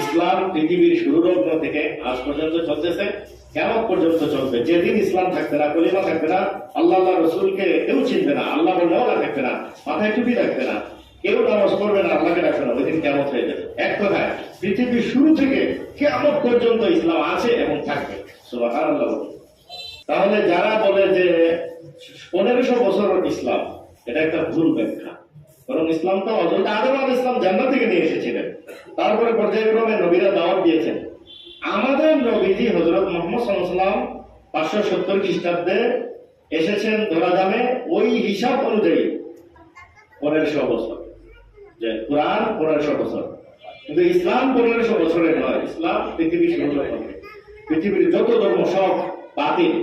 ইসলাম পৃথিবীর শুরু লগ্ন থেকে আজ পর্যন্ত চলতেছে, কেমন পর্যন্ত চলবে? যেদিন ইসলাম থাকবে না, কলিমা থাকবে না, আল্লাহ রসুলকে কেউ চিনবে না, আল্লাহ বললেওলা থাকবে না, মাথায় টুপি থাকবে না, কেউ নামাজ পড়বে না, আল্লাহকে ডাকবে না ওই দিন কেমন হয়ে যাবে? এক কথায়, পৃথিবীর শুরু থেকে কেমন পর্যন্ত ইসলাম আছে এবং থাকবে? তাহলে যারা বলে যে পনেরোশো বছর ইসলাম, এটা একটা ভুল ব্যাখ্যা। বরং ইসলাম তো হজরত আদম আল ইসলাম জান্নাত থেকে নিয়ে এসেছিলেন। তারপরে পর্যায়ক্রমে নবীরা দাওয়াত দিয়েছেন। আমাদের নবীজি হজরত মোহাম্মদ সাল্লাম পাঁচশো সত্তর খ্রিস্টাব্দে এসেছেন ধরা যাবে ওই হিসাব অনুযায়ী। পনেরোশো বছর। যে কোরআন পনেরোশো বছর। কিন্তু ইসলাম পনেরোশো বছরের নয়। ইসলাম পৃথিবীর পৃথিবীর যত ধর্ম সব বাতিল।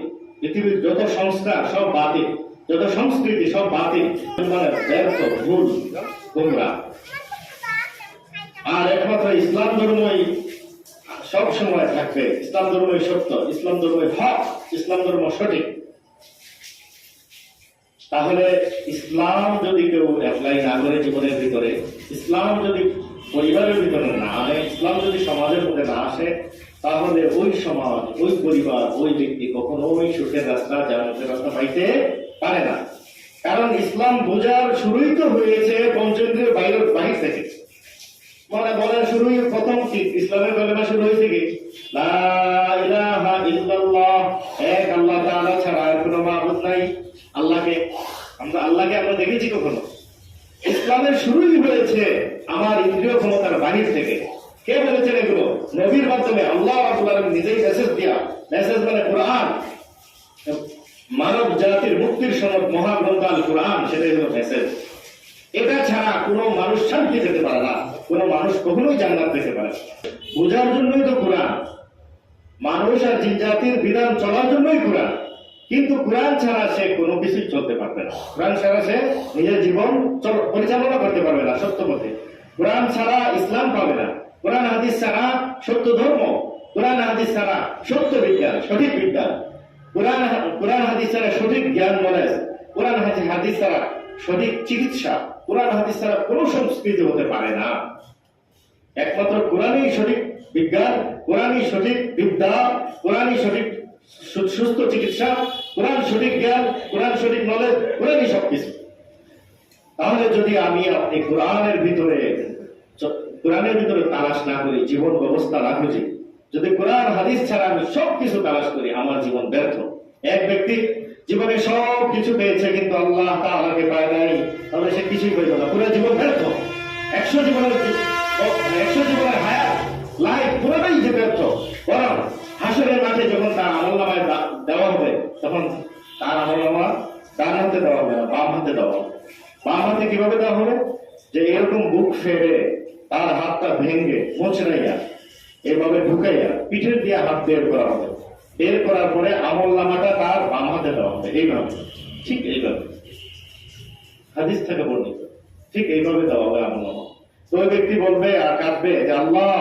পৃথিবীর যত সংস্কার সব বাতিল। যত সংস্কৃতি, সব বাতিল ভুল গোমরা আর একমাত্র ইসলাম ধর্মই সব সময় থাকবে। ইসলাম ধর্মই সত্য, ইসলাম ধর্মই হক, ইসলাম ধর্ম সঠিক। তাহলে ইসলাম যদি কেউ অ্যাপ্লাই না করে জীবনের ভিতরে, ইসলাম যদি পরিবারের ভিতরে না আনে, ইসলাম যদি সমাজের মধ্যে না আসে, তাহলে ওই সমাজ, ওই পরিবার, ওই ব্যক্তি কখনো ওই সুখের রাস্তা, জান্নাতের রাস্তা পাইতে পারে না। কারণ ইসলাম বোঝার শুরুই তো হয়েছে পঞ্চেন্দ্রের বাইরের বাহির থেকে। মানে বলার শুরুই প্রথম কি? ইসলামের কলেমা শুরু হয়েছে কি? এক আল্লাহ তাআলা ছাড়া আর কোনো মাবুদ নাই। আল্লাহকে আমরা আল্লাহকে আমরা দেখেছি কখনো? ইসলামের শুরুই হয়েছে আমার ইন্দ্রিয় ক্ষমতার বাহির থেকে। কে বলেছেন এগুলো? নবীর মাধ্যমে। আল্লাহ নিজেই মেসেজ দিয়া। মেসেজ মানে কোরআন। মানব জাতির মুক্তির সনদ মহাগ্রন্থ আল কোরআন, সেটাই হলো মেসেজ এটা ছাড়া কোনো মানুষ শান্তি পেতে পারে না। কোনো মানুষ কখনোই জান্নাত পেতে পারে। বোঝার জন্যই তো কোরআন। মানুষ আর জিন জাতির বিধান চলার জন্যই কোরআন। কিন্তু কোরআন ছাড়া সে কোনো কিছুই চলতে পারবে না। কোরআন ছাড়া সে নিজের জীবন চল- পরিচালনা করতে পারবে না সত্য পথে। কোরআন ছাড়া ইসলাম পাবে না। কোরআন হাদিস ছাড়া সত্য ধর্ম। কোরআন হাদিস ছাড়া সত্য বিজ্ঞান, সঠিক বিজ্ঞান। কোরআন কোরআন হাদিস ছাড়া সঠিক জ্ঞান নলেজ কোরআন হাদিস ছাড়া সঠিক চিকিৎসা, কোরআন হাদিস ছাড়া কোনো সংস্কৃতি হতে পারে না। একমাত্র কোরআনই সঠিক বিজ্ঞান, কোরআনই সঠিক বিদ্যা, কোরআনই সঠিক সুস্থ চিকিৎসা, কোরআন সঠিক জ্ঞান, কোরআন সঠিক নলেজ কোরআনই সবকিছু। তাহলে যদি আমি আপনি কোরআনের ভিতরে কোরআনের ভিতরে তালাশ না করি, জীবন ব্যবস্থা না খুঁজি যদি কোরআন, হাদিস ছাড়া আমি সব কিছু তালাশ করি, আমার জীবন ব্যর্থ। এক ব্যক্তি জীবনে সব কিছু পেয়েছে, কিন্তু আল্লাহ তাআলাকে পায় নাই। তাহলে সে কিছুই পেল না। পুরো জীবন ব্যর্থ। একশো জীবনের একশো জীবনের হায়াত লাইফ পুরোটাই যে ব্যর্থ। বরং হাসরের মাঠে যখন তার আমল নামায় দা- দেওয়া হবে, তখন তার আমল নামা ডান হাতে দেওয়া হবে না, বাম হাতে দেওয়া হবে। বাম হাতে কীভাবে দেওয়া হবে? যে এরকম বুক ফেরে তার হাতটা ভেঙে মোচড়াইয়া এভাবে ঢুকাইয়া পিঠের দিয়ে হাত বের করা হবে। বের করার পরে আমল নামাটা তার বাম হাতে দেওয়া হবে। এইভাবে। ঠিক এইভাবে। হাদিস থেকে বর্ণিত। ঠিক এইভাবে দেওয়া হবে আমল নামা তো ওই ব্যক্তি বলবে আর কাঁদবে যে, আল্লাহ,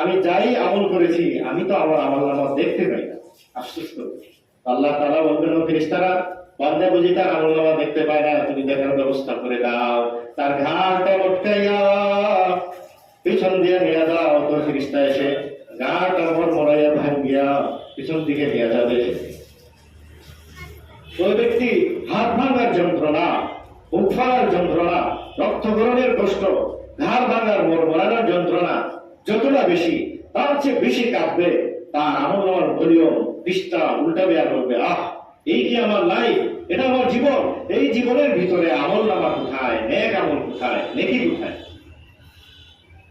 আমি যাই আমল করেছি, আমি তো আমার আমল নামা দেখতে পাই না। আফসোস আল্লাহ তারা বলবেন, ও ফেরেশতারা, বান্দা বুঝি তার আমল নামা দেখতে পায় না, তুমি দেখার ব্যবস্থা করে দাও। তার মটকাইয়া পিছন দিয়ে নিয়ে দাও ফিরিস্তা এসে ঘাড়টা মর মরাইয়া ভাঙ্গিয়া পিছন দিকে নিয়ে যাবে। ওই ব্যক্তি হাত ভাঙার যন্ত্রণা, বুক ফালার যন্ত্রণা, রক্তকরণের কষ্ট, ঘাড় ভাঙার মর মরানোর যন্ত্রণা, যতটা বেশি, তার চেয়ে বেশি কাঁপবে, তার আমল নামার ভলিউম পৃষ্ঠা উল্টাবে আর বলবে, আহ, এই কি আমার লাইফ এটা আমার জীবন? এই জীবনের ভিতরে আমল নামা কোথায়? নেক আমল কোথায়? নেকি কোথায়?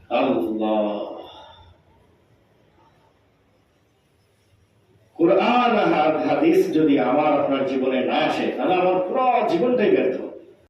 আল্লাহ। কোরআন হাদিস যদি আমার আপনার জীবনে না আসে তাহলে আমার পুরো জীবনটাই ব্যর্থ।